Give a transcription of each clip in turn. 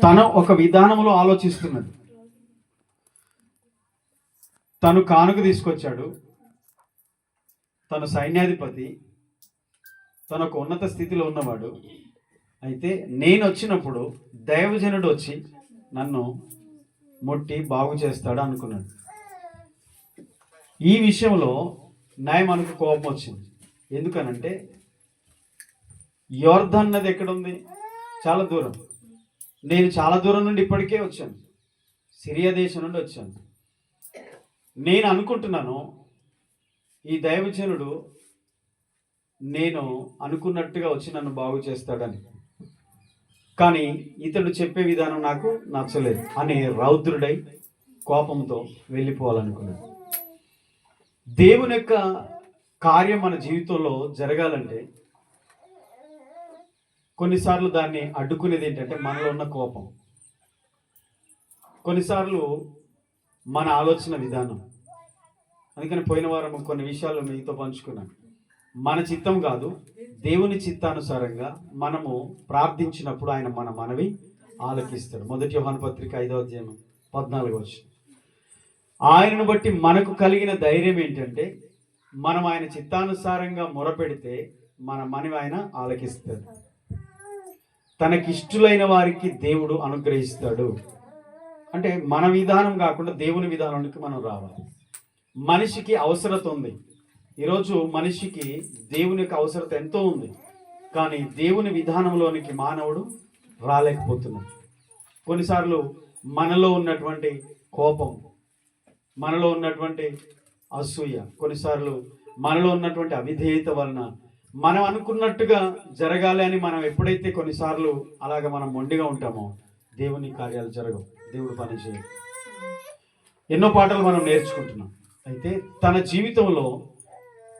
తన ఒక విధానంలో ఆలోచిస్తున్నది. తను కానుక తీసుకొచ్చాడు. తను సైన్యాధిపతి. తను ఒక ఉన్నత స్థితిలో ఉన్నవాడు. అయితే నేను వచ్చినప్పుడు దైవజనుడు వచ్చి నన్ను ముట్టి బాగు చేస్తాడు అనుకున్నాడు. ఈ విషయంలో న్యాయమానికి కోపం వచ్చింది. ఎందుకనంటే యోర్ధన్ నది ఎక్కడుంది? చాలా దూరం. నేను చాలా దూరం నుండి ఇప్పటికే వచ్చాను. సిరియా దేశం నుండి వచ్చాను. నేను అనుకుంటున్నాను ఈ దైవజనుడు నేను అనుకున్నట్టుగా వచ్చి నన్ను బాగు చేస్తాడని. కానీ ఇతడు చెప్పే విధానం నాకు నచ్చలేదు. అని రౌద్రుడై కోపంతో వెళ్ళిపోవాలనుకున్నాను. దేవుని యొక్క కార్యం మన జీవితంలో జరగాలంటే కొన్నిసార్లు దాన్ని అడ్డుకునేది ఏంటంటే మనలో ఉన్న కోపం. కొన్నిసార్లు మన ఆలోచన విధానం. అందుకని పోయిన వారం కొన్ని విషయాలు మీతో పంచుకున్నాను. మన చిత్తం కాదు దేవుని చిత్తానుసారంగా మనము ప్రార్థించినప్పుడు ఆయన మన మనవి ఆలకిస్తాడు. మొదటి యోహాను పత్రిక ఐదవ అధ్యాయం పద్నాలుగు వచ్చి ఆయనను బట్టి మనకు కలిగిన ధైర్యం ఏంటంటే మనం ఆయన చిత్తానుసారంగా మొరపెడితే మన మనవి ఆయన ఆలకిస్తాడు. తనకిష్టులైన వారికి దేవుడు అనుగ్రహిస్తాడు. అంటే మన విధానం కాకుండా దేవుని విధానానికి మనం రావాలి. మనిషికి అవసరత ఉంది. ఈరోజు మనిషికి దేవుని యొక్క అవసరత ఎంతో ఉంది. కానీ దేవుని విధానంలోనికి మానవుడు రాలేకపోతున్నాడు. కొన్నిసార్లు మనలో ఉన్నటువంటి కోపం మనలో ఉన్నటువంటి అసూయ కొన్నిసార్లు మనలో ఉన్నటువంటి అవిధేయత వలన మనం అనుకున్నట్టుగా జరగాలి అని మనం ఎప్పుడైతే కొన్నిసార్లు అలాగ మనం మొండిగా ఉంటామో దేవుని కార్యాలు జరగవు. దేవుడు పని చేయడు. ఎన్నో పాటలు మనం నేర్చుకుంటున్నాం. అయితే తన జీవితంలో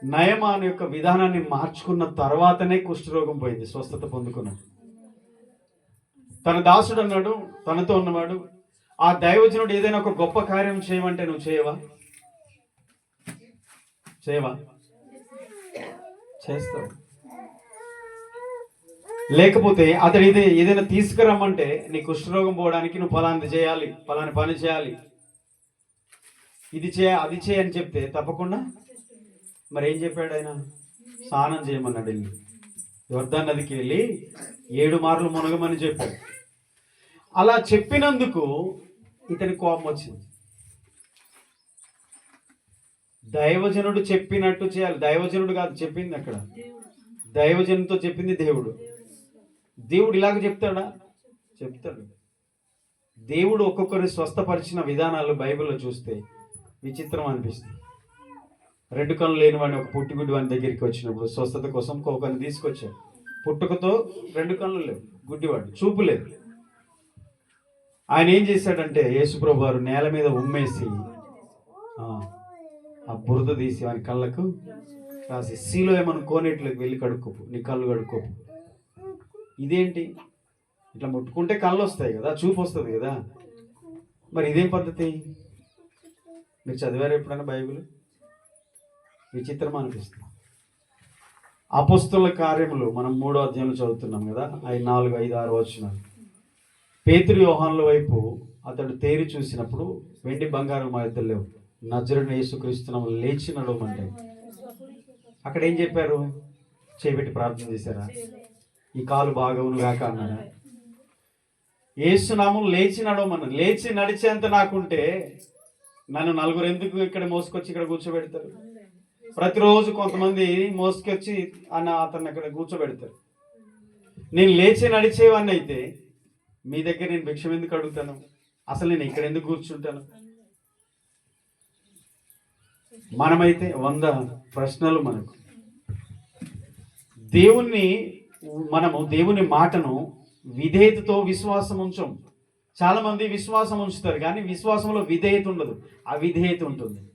నయమాన్ యొక్క విధానాన్ని మార్చుకున్న తర్వాతనే కుష్ఠరోగం పోయింది స్వస్థత పొందుకున్నాడు తన దాసుడు అన్నాడు తనతో ఉన్నవాడు ఆ దైవజనుడు ఏదైనా ఒక గొప్ప కార్యం చేయమంటే నువ్వు చేయవా? చేయవా? చేస్తావు లేకపోతే అతడు ఇదే ఏదైనా తీసుకురమ్మంటే నీ కుష్ఠరోగం పోవడానికి నువ్వు ఫలాంది చేయాలి ఫలాని పని చేయాలి. ఇది చేయ అది చేయ అని చెప్తే తప్పకుండా. మరి ఏం చెప్పాడు ఆయన? స్నానం చేయమన్నాడు వెళ్ళి. యోర్ధాన్ నదికి వెళ్ళి ఏడు మార్లు మునగమని చెప్పాడు. అలా చెప్పినందుకు ఇతని కోపం వచ్చింది. దైవజనుడు చెప్పినట్టు చేయాలి. దైవజనుడు కాదు చెప్పింది అక్కడ. దైవజనుతో చెప్పింది దేవుడు. దేవుడు ఇలాగ చెప్తాడా? చెప్తాడు. దేవుడు ఒక్కొక్కరి స్వస్థపరిచిన విధానాలు బైబిల్లో చూస్తే విచిత్రం అనిపిస్తుంది. రెండు కళ్ళు లేని వాడిని ఒక పుట్టిగుడ్డి వాని దగ్గరికి వచ్చినప్పుడు స్వస్థత కోసం ఒకరిని తీసుకొచ్చాడు. పుట్టుకతో రెండు కళ్ళు లేవు గుడ్డివాడు చూపు లేదు. ఆయన ఏం చేశాడంటే యేసుప్రభు వారు నేల మీద ఉమ్మేసి ఆ బురద తీసి వాని కళ్ళకు రాసి సీలో ఏమన్నా కోనేట్లోకి వెళ్ళి కడుక్కోపు నీ కళ్ళు కడుక్కోపు. ఇదేంటి? ఇట్లా ముట్టుకుంటే కళ్ళు వస్తాయి కదా చూపు వస్తుంది కదా. మరి ఇదేం పద్ధతి? మీరు చదివారు ఎప్పుడైనా బైబిల్? విచిత్రం అనిపిస్తుంది. అపస్తుల కార్యములు మనం మూడో అధ్యాయంలో చదువుతున్నాం కదా ఐదు నాలుగు ఐదు ఆరు వచ్చినాలు పేతురు వ్యూహంల వైపు అతడు తేరి చూసినప్పుడు వెండి బంగారం మా ఇద్దరు లేవు. నజరుని యేసుక్రీస్తున్నాము లేచి నడవమంటే. అక్కడ ఏం చెప్పారు? చేపెట్టి ప్రార్థన చేశారా? ఈ కాలు బాగవును గాక అన్నారా? ఏసునామం లేచి నడవమన్నారు లేచి నడిచేంత నాకుంటే నన్ను నలుగురు ఎందుకు ఇక్కడ మోసుకొచ్చి ఇక్కడ కూర్చోబెడతారు? ప్రతిరోజు కొంతమంది మోసుకొచ్చి అన్న అతన్ని అక్కడ కూర్చోబెడతారు. నేను లేచి నడిచేవాన్ని అయితే మీ దగ్గర నేను భిక్షం ఎందుకు అడుగుతాను? అసలు నేను ఇక్కడ ఎందుకు కూర్చుంటాను? మనమైతే వంద ప్రశ్నలు మనకు. దేవుణ్ణి మనము దేవుని మాటను విధేయతతో విశ్వాసం ఉంచం. చాలా మంది విశ్వాసం ఉంచుతారు కానీ విశ్వాసంలో విధేయత ఉండదు. అవిధేయత ఉంటుంది.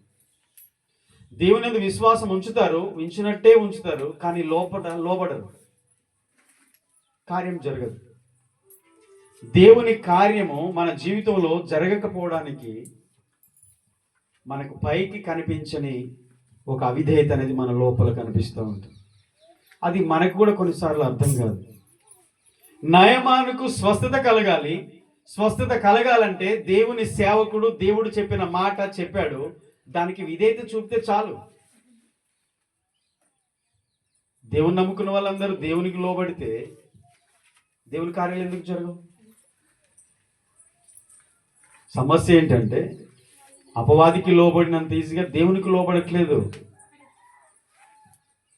దేవుని మీద విశ్వాసం ఉంచుతారు ఉంచినట్టే ఉంచుతారు కానీ లోపట లోబడరు. కార్యం జరగదు. దేవుని కార్యము మన జీవితంలో జరగకపోవడానికి మనకు పైకి కనిపించని ఒక అవిధేయత అనేది మన లోపల కనిపిస్తూ ఉంటుంది. అది మనకు కూడా కొన్నిసార్లు అర్థం కాదు. నయమానుకు స్వస్థత కలగాలి. స్వస్థత కలగాలంటే దేవుని సేవకుడు దేవుడు చెప్పిన మాట చెప్పాడు. దానికి విధేయత చూపితే చాలు. దేవుని నమ్ముకున్న వాళ్ళందరూ దేవునికి లోబడితే దేవుని కార్యాలు ఎందుకు జరగవు? సమస్య ఏంటంటే అపవాదికి లోబడినంత ఈజీగా దేవునికి లోబడట్లేదు.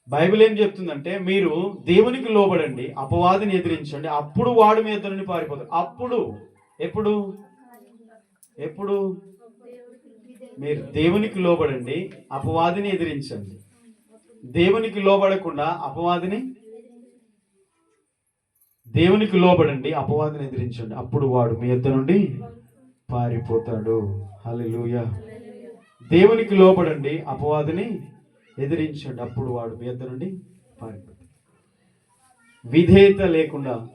బైబిల్ ఏం చెప్తుందంటే మీరు దేవునికి లోబడండి అపవాదిని ఎదిరించండి అప్పుడు వాడు మీ ఎదురుని పారిపోతారు అప్పుడు. ఎప్పుడు? ఎప్పుడు? మీరు దేవునికి లోబడండి అపవాదిని ఎదిరించండి. దేవునికి లోబడకుండా అపవాదిని? దేవునికి లోబడండి అపవాదిని ఎదిరించండి. అప్పుడు వాడు మీ ఇద్దరు నుండి పారిపోతాడు. హల్లెలూయా. దేవునికి లోపడండి అపవాదిని ఎదిరించండి. అప్పుడు వాడు మీ యొద్ద నుండి పారిపోతాడు. విధేయత లేకుండా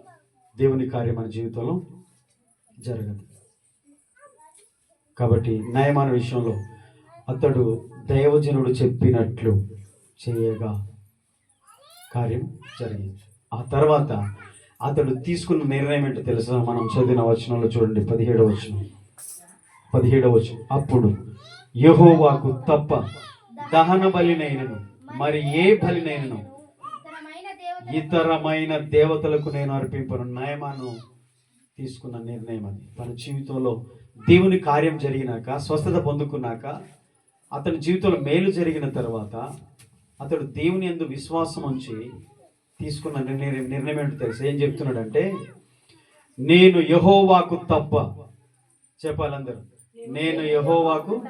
దేవుని కార్యం మన జీవితంలో జరగదు. కాబట్టి న్యాయమాన విషయంలో అతడు దైవజనుడు చెప్పినట్లు చేయగా కార్యం జరిగింది. ఆ తర్వాత అతడు తీసుకున్న నిర్ణయం ఏంటో తెలుసా? మనం చదివిన వచనంలో చూడండి పదిహేడవ వచనం. పదిహేడవ వచనం. అప్పుడు యహోవాకు తప్ప దహన బలినైనను మరి ఏ బలినైనను? ఇతరమైన ఇతరమైన దేవతలకు నేను అర్పింపను. నయమాను తీసుకున్న నిర్ణయం అది. తన జీవితంలో దేవుని కార్యం జరిగినాక స్వస్థత పొందుకున్నాక అతని జీవితంలో మేలు జరిగిన తర్వాత అతడు దేవుని ఎందు విశ్వాసం ఉంచి తీసుకున్న నిర్ణయం నిర్ణయం ఏంటో తెలుసు? ఏం చెప్తున్నాడంటే నేను యహోవాకు తప్ప చెప్పాలందరూ నేను యహోవాకు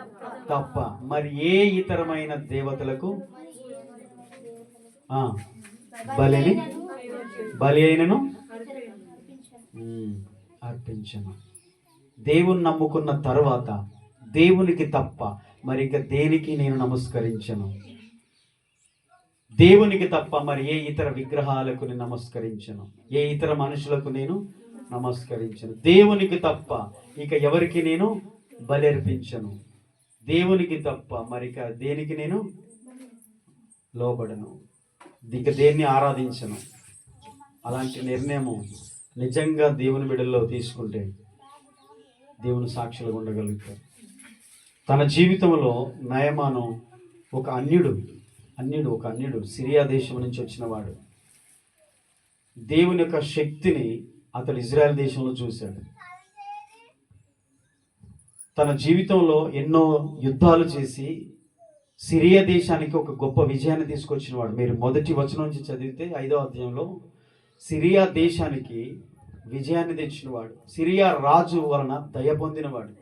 తప్ప మరి ఏ ఇతరమైన దేవతలకు? బలిని? బలి అయినను? అర్పించను. దేవుని నమ్ముకున్న తర్వాత దేవునికి తప్ప మరి ఇక దేనికి నేను నమస్కరించను? దేవునికి తప్ప మరి ఏ ఇతర విగ్రహాలకు నేను నమస్కరించను? ఏ ఇతర మనుషులకు నేను నమస్కరించను? దేవునికి తప్ప ఇక ఎవరికి నేను బలర్పించను దేవునికి తప్ప మరిక దేనికి నేను లోబడను. ఇక దేన్ని ఆరాధించను. అలాంటి నిర్ణయము నిజంగా దేవుని బిడల్లో తీసుకుంటే దేవుని సాక్షులుగా ఉండగలుగుతారు. తన జీవితంలో నయమాను ఒక అన్యుడు అన్యుడు ఒక అన్యుడు సిరియా దేశం నుంచి వచ్చినవాడు. దేవుని యొక్క శక్తిని అతడు ఇజ్రాయెల్ దేశంలో చూశాడు. తన జీవితంలో ఎన్నో యుద్ధాలు చేసి సిరియా దేశానికి ఒక గొప్ప విజయాన్ని తీసుకొచ్చిన వాడు మీరు మొదటి వచనం నుంచి చదివితే ఐదో అధ్యాయంలో సిరియా దేశానికి విజయాన్ని తెచ్చినవాడు. సిరియా రాజు వలన దయ పొందినవాడు.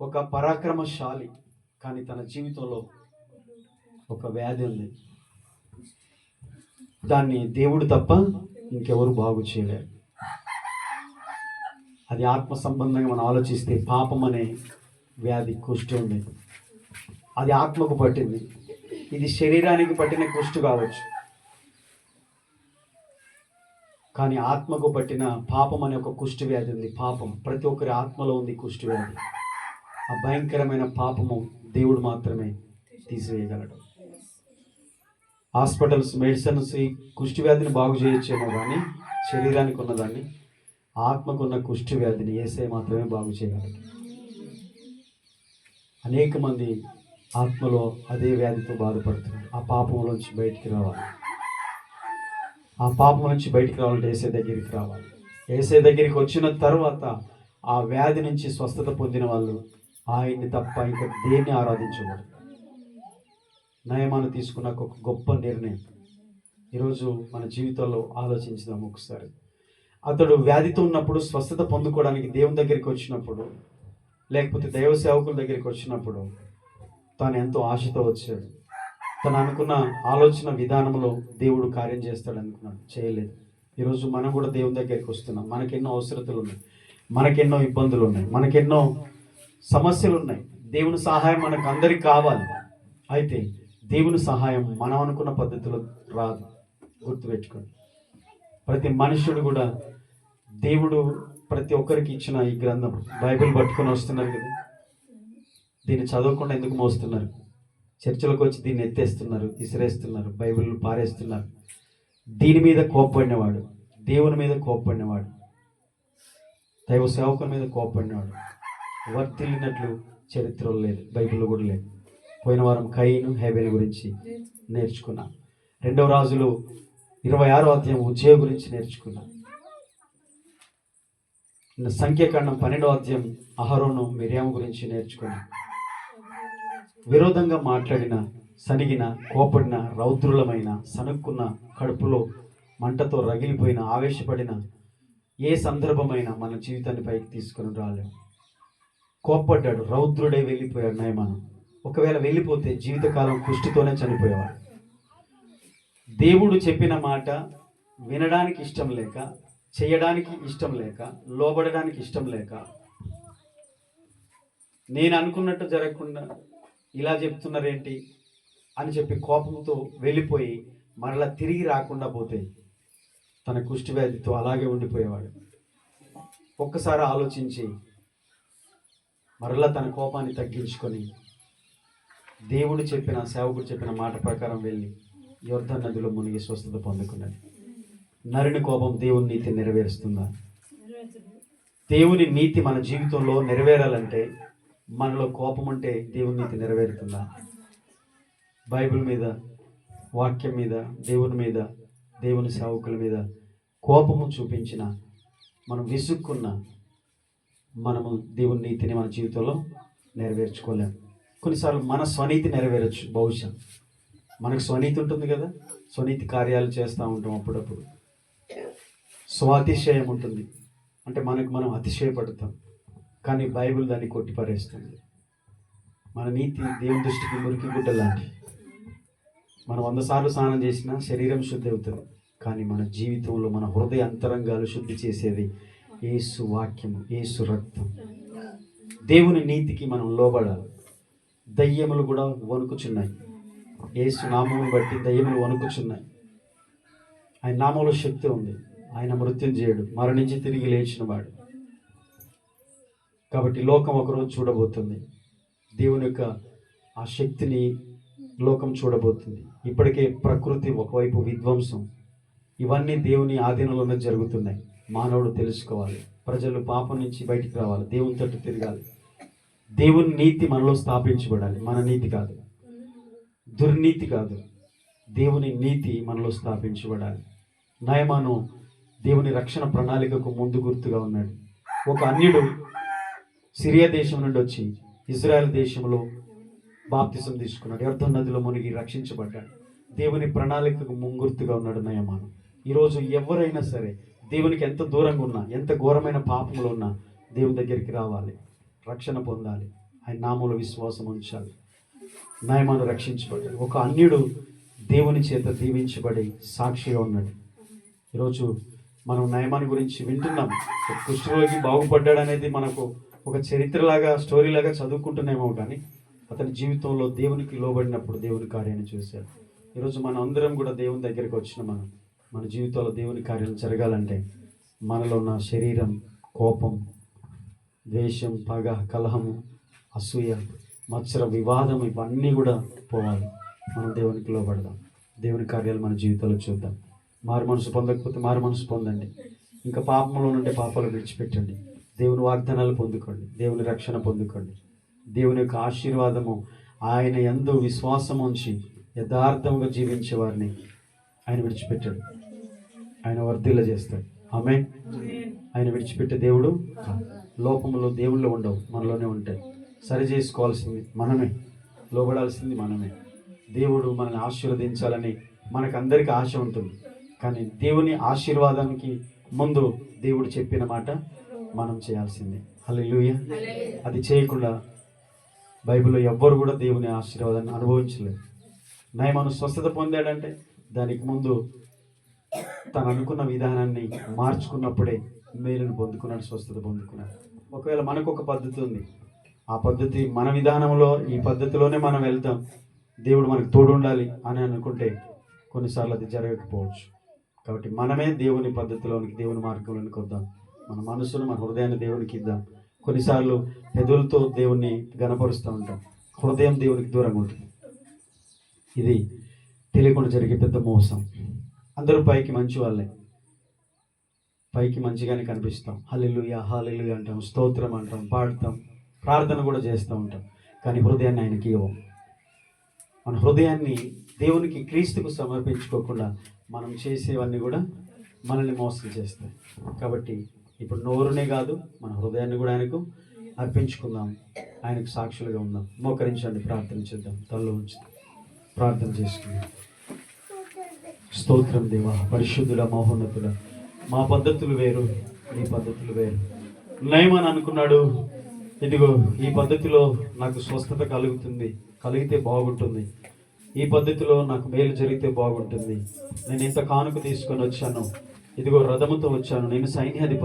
ఒక పరాక్రమశాలి కానీ తన జీవితంలో ఒక వ్యాధి ఉంది. దాన్ని దేవుడు తప్ప ఇంకెవరు బాగు చేయలేరు. అది ఆత్మ సంబంధంగా మనం ఆలోచిస్తే పాపం అనే వ్యాధి కుష్టి ఉంది అది ఆత్మకు పట్టింది. ఇది శరీరానికి పట్టిన కుష్టి కావచ్చు. కానీ ఆత్మకు పట్టిన పాపం అనే ఒక కుష్టి వ్యాధి ఉంది. పాపం. ప్రతి ఒక్కరి ఆత్మలో ఉంది కుష్టి వ్యాధి. ఆ భయంకరమైన పాపము దేవుడు మాత్రమే తీసివేయగలడు. హాస్పిటల్స్ మెడిసిన్స్ ఈ కుష్టి వ్యాధిని బాగు చేయొచ్చేమో కానీ శరీరానికి ఉన్నదాన్ని ఆత్మకున్న కుష్టి వ్యాధిని ఏసే మాత్రమే బాగు చేయగలడు అనేక మంది ఆత్మలో అదే వ్యాధితో బాధపడుతున్నారు. ఆ పాపంలోంచి బయటికి రావాలి. ఆ పాపం నుంచి బయటికి రావాలంటే ఏసే దగ్గరికి రావాలి. ఏసే దగ్గరికి వచ్చిన తర్వాత ఆ వ్యాధి నుంచి స్వస్థత పొందిన వాళ్ళు ఆయన్ని తప్ప ఇంకా దేన్ని ఆరాధించకూడదు. నయమాను తీసుకున్న ఒక గొప్ప నిర్ణయం. ఈరోజు మన జీవితంలో ఆలోచించిన ఒకసారి. అతడు వ్యాధితో ఉన్నప్పుడు స్వస్థత పొందుకోవడానికి దేవుని దగ్గరికి వచ్చినప్పుడు లేకపోతే దైవ సేవకుల దగ్గరికి వచ్చినప్పుడు తాను ఎంతో ఆశతో వచ్చాడు. తను అనుకున్న ఆలోచన విధానంలో దేవుడు కార్యం చేస్తాడు అనుకున్నాడు. చేయలేదు. ఈరోజు మనం కూడా దేవుని దగ్గరికి వస్తున్నాం. మనకెన్నో అవసరతలు ఉన్నాయి మనకెన్నో ఇబ్బందులు ఉన్నాయి మనకెన్నో సమస్యలు ఉన్నాయి దేవుని సహాయం మనకు అందరికి కావాలి. అయితే దేవుని సహాయం మనం అనుకున్న పద్ధతిలో రాదు. గుర్తుపెట్టుకోండి. ప్రతి మనుషుడు కూడా దేవుడు ప్రతి ఒక్కరికి ఇచ్చిన ఈ గ్రంథం బైబిల్ పట్టుకొని వస్తున్నారు కదా. దీన్ని చదవకుండా ఎందుకు మోస్తున్నారు? చర్చలకు వచ్చి దీన్ని ఎత్తేస్తున్నారు ఇసిరేస్తున్నారు బైబిల్ పారేస్తున్నారు. దీని మీద కోప్పడినవాడు దేవుని మీద కోప్పడినవాడు దైవ సేవకుల మీద కోపడినాడు వర్తిల్లినట్లు చరిత్రలో లేదు బైబిల్లో కూడా లేదు. పోయిన వారం కయ్యను హేబేల్ గురించి నేర్చుకున్నాం. రెండవ రాజులు ఇరవై ఆరో అధ్యాయం ఉజ్జయ గురించి నేర్చుకున్నాం నిన్న సంఖ్యాకాండం పన్నెండవ అధ్యాయం అహరోను మిరియాము గురించి నేర్చుకున్నాం విరోధంగా మాట్లాడిన సనిగిన కోపడిన రౌద్రులమైన సనుక్కున్న కడుపులో మంటతో రగిలిపోయిన ఆవేశపడిన ఏ సందర్భమైనా మన జీవితాన్ని పైకి తీసుకుని రాలేము కోప్పడ్డాడు రౌద్రుడే వెళ్ళిపోయాడు నయమానం. ఒకవేళ వెళ్ళిపోతే జీవితకాలం కుష్టితోనే చనిపోయేవాడు. దేవుడు చెప్పిన మాట వినడానికి ఇష్టం లేక చేయడానికి ఇష్టం లేక లోబడడానికి ఇష్టం లేక. నేను అనుకున్నట్టు జరగకుండా ఇలా చెప్తున్నారేంటి అని చెప్పి కోపంతో వెళ్ళిపోయి మరలా తిరిగి రాకుండా పోతే తన కుష్టి వ్యాధితో అలాగే ఉండిపోయేవాడు. ఒక్కసారి ఆలోచించి మరలా తన కోపాన్ని తగ్గించుకొని దేవుడు చెప్పిన సేవకుడు చెప్పిన మాట ప్రకారం వెళ్ళి యుద్ధ నదిలో మునిగి స్వస్థత పొందుకున్నది. నరుని కోపం దేవుని నీతి నెరవేరుస్తుందా? దేవుని నీతి మన జీవితంలో నెరవేరాలంటే మనలో కోపం అంటే దేవుని నీతి నెరవేరుతుందా? బైబిల్ మీద వాక్యం మీద దేవుని మీద దేవుని సేవకుల మీద కోపము చూపించిన మనం విసుక్కున్న మనము దేవుని నీతిని మన జీవితంలో నెరవేర్చుకోలేము కొన్నిసార్లు మన స్వనీతి నెరవేరచ్చు బహుశా. మనకు స్వనీతి ఉంటుంది కదా స్వనీతి కార్యాలు చేస్తూ ఉంటాం అప్పుడప్పుడు. స్వాతిశయం ఉంటుంది. అంటే మనకు మనం అతిశయపడతాం. కానీ బైబిల్ దాన్ని కొట్టిపారేస్తుంది. మన నీతి దేవుని దృష్టికి మురికి గుడ్డ లాంటి మనం వంద సార్లు స్నానం చేసినా శరీరం శుద్ధి అవుతుంది. కానీ మన జీవితంలో మన హృదయ అంతరంగాలు శుద్ధి చేసేది ఏసు వాక్యము ఏసు రక్తం. దేవుని నీతికి మనం లోబడాలి. దయ్యములు కూడా వణుకుచున్నాయి. ఏసు నామమును బట్టి దయ్యములు వణుకుచున్నాయి. ఆయన నామంలో శక్తి ఉంది. ఆయన మృత్యుంజయుడు. మరణించి తిరిగి లేచిన వాడు కాబట్టి లోకం ఒకరోజు చూడబోతుంది. దేవుని యొక్క ఆ శక్తిని లోకం చూడబోతుంది. ఇప్పటికే ప్రకృతి ఒకవైపు విధ్వంసం. ఇవన్నీ దేవుని ఆధీనంలోనే జరుగుతున్నాయి. మానవుడు తెలుసుకోవాలి. ప్రజలు పాపం నుంచి బయటికి రావాలి. దేవుని తట్టు తిరగాలి. దేవుని నీతి మనలో స్థాపించబడాలి. మన నీతి కాదు. దుర్నీతి కాదు. దేవుని నీతి మనలో స్థాపించబడాలి. నయమాను దేవుని రక్షణ ప్రణాళికకు ముందు గుర్తుగా ఉన్నాడు. ఒక అన్యుడు సిరియా దేశం నుండి వచ్చి ఇజ్రాయెల్ దేశంలో బాప్తిసం తీసుకున్నాడు. ఎర్ధ నదిలో మునిగి రక్షించబడ్డాడు. దేవుని ప్రణాళికకు ముంగుర్తుగా ఉన్నాడు నయమాను. ఈరోజు ఎవరైనా సరే దేవునికి ఎంత దూరంగా ఉన్నా ఎంత ఘోరమైన పాపంలో ఉన్నా దేవుని దగ్గరికి రావాలి రక్షణ పొందాలి. ఆయన నామంలో విశ్వాసం ఉంచాలి. నయమాను రక్షించబడ్డాడు. ఒక అన్యుడు దేవుని చేత దీవించబడి సాక్షిగా ఉన్నాడు. ఈరోజు మనం నయమాని గురించి వింటున్నాం. ఒక కుష్ఠరోగి బాగుపడ్డాడు అనేది మనకు ఒక చరిత్రలాగా స్టోరీలాగా చదువుకుంటున్నామో కానీ అతని జీవితంలో దేవునికి లోబడినప్పుడు దేవుని కార్యాన్ని చూశారు. ఈరోజు మనం అందరం కూడా దేవుని దగ్గరికి వచ్చిన మనం మన జీవితంలో దేవుని కార్యాలు జరగాలంటే మనలో ఉన్న శరీరం కోపం ద్వేషం పగ కలహము అసూయ మత్సర వివాదం ఇవన్నీ కూడా పోవాలి. మనం దేవునికి లోబడదాం. దేవుని కార్యాలు మన జీవితంలో చూద్దాం. మారు మనసు పొందకపోతే మారు మనసు పొందండి. ఇంకా పాపంలో నుండి పాపాలు విడిచిపెట్టండి. దేవుని వాగ్దానాలు పొందుకోండి. దేవుని రక్షణ పొందుకోండి. దేవుని యొక్క ఆశీర్వాదము ఆయన ఎందు విశ్వాసం ఉంచి యథార్థంగా జీవించే వారిని ఆయన విడిచిపెట్టాడు. ఆయన వర్ధిల్ల చేస్తాడు. ఆమె ఆయన విడిచిపెట్టే దేవుడు కాదు. లోపములో దేవుళ్ళు ఉండవు. మనలోనే ఉంటాయి. సరి చేసుకోవాల్సింది మనమే లోబడాల్సింది మనమే. దేవుడు మనల్ని ఆశీర్వదించాలని మనకు అందరికీ ఆశ ఉంటుంది. కానీ దేవుని ఆశీర్వాదానికి ముందు దేవుడు చెప్పిన మాట మనం చేయాల్సిందే. హల్లెలూయ. అది చేయకుండా బైబిల్లో ఎవ్వరు కూడా దేవుని ఆశీర్వాదాన్ని అనుభవించలేదు నయమను స్వస్థత పొందాడంటే దానికి ముందు తను అనుకున్న విధానాన్ని మార్చుకున్నప్పుడే మేలును పొందుకున్నాడు స్వస్థత పొందుకున్నాడు. ఒకవేళ మనకు ఒక పద్ధతి ఉంది ఆ పద్ధతి మన విధానంలో ఈ పద్ధతిలోనే మనం వెళ్తాం. దేవుడు మనకు తోడుండాలి అని అనుకుంటే కొన్నిసార్లు అది జరగకపోవచ్చు. కాబట్టి మనమే దేవుని పద్ధతిలోనికి దేవుని మార్గంలోనికి వద్దాం. మన మనసును మన హృదయాన్ని దేవునికి ఇద్దాం. కొన్నిసార్లు పెదవులతో దేవుణ్ణి గనపరుస్తూ ఉంటాం. హృదయం దేవునికి దూరంగా ఉంటుంది. ఇది తెలియకుండా జరిగే పెద్ద మోసం. అందరూ పైకి మంచి వాళ్ళే. పైకి మంచిగానే కనిపిస్తాం. హల్లెలూయా హాలెలుయా అంటాం స్తోత్రం అంటాం పాడతాం. ప్రార్థన కూడా చేస్తూ ఉంటాం. కానీ హృదయాన్ని ఆయనకి ఇవ్వం. మన హృదయాన్ని దేవునికి క్రీస్తుకు సమర్పించుకోకుండా మనం చేసేవన్నీ కూడా మనల్ని మోసం చేస్తాయి. కాబట్టి ఇప్పుడు నోరునే కాదు మన హృదయాన్ని కూడా ఆయనకు అర్పించుకుందాం. ఆయనకు సాక్షులుగా ఉందాం. మోకరించండి ప్రార్థన చేద్దాం. తల్లో ఉంచుదాం ప్రార్థన చేసుకుందాం. స్తోత్రం దేవ పరిశుద్ధుల మహోన్నతుల మా పద్ధతులు వేరు నీ పద్ధతులు వేరు. నయమని అనుకున్నాడు. ఇదిగో ఈ పద్ధతిలో నాకు స్వస్థత కలుగుతుంది కలిగితే బాగుంటుంది. ఈ పద్ధతిలో నాకు మేలు జరిగితే బాగుంటుంది. నేను ఇంత కానుక తీసుకొని వచ్చాను. ఇదిగో రథముతో వచ్చాను. నేను సైన్యాధిపతి